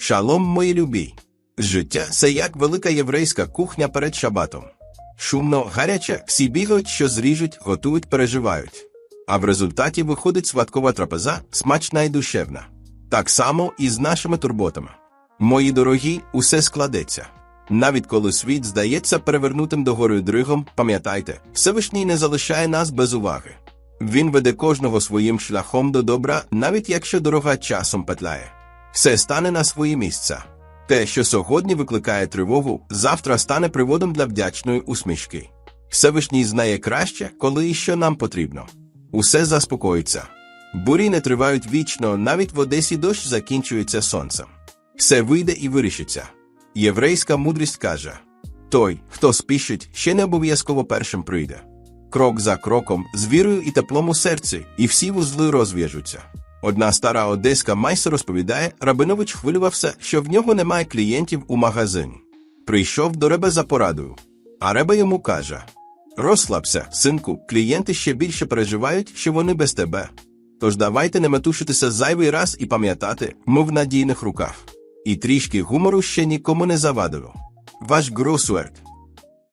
Шалом, мої любі. Життя це як велика єврейська кухня перед шабатом. Шумно, гаряче, всі бігають, що зріжуть, готують, переживають. А в результаті виходить святкова трапеза, смачна і душевна. Так само і з нашими турботами. Мої дорогі, усе складеться. Навіть коли світ здається перевернутим догорою дригом, пам'ятайте, Всевишній не залишає нас без уваги. Він веде кожного своїм шляхом до добра, навіть якщо дорога часом петляє. Все стане на свої місця. Те, що сьогодні викликає тривогу, завтра стане приводом для вдячної усмішки. Всевишній знає краще, коли і що нам потрібно. Усе заспокоїться. Бурі не тривають вічно, навіть в Одесі дощ закінчується сонцем. Все вийде і вирішиться. Єврейська мудрість каже: той, хто спішить, ще не обов'язково першим прийде. Крок за кроком, з вірою і теплом у серці, і всі вузли розв'яжуться. Одна стара одеська майстер розповідає, Рабинович хвилювався, що в нього немає клієнтів у магазині. Прийшов до Ребе за порадою. А Ребе йому каже: Розслабся, синку, клієнти ще більше переживають, що вони без тебе. Тож давайте не метушитися зайвий раз і пам'ятати, ми в надійних руках. І трішки гумору ще нікому не завадило. Ваш Гросуерт.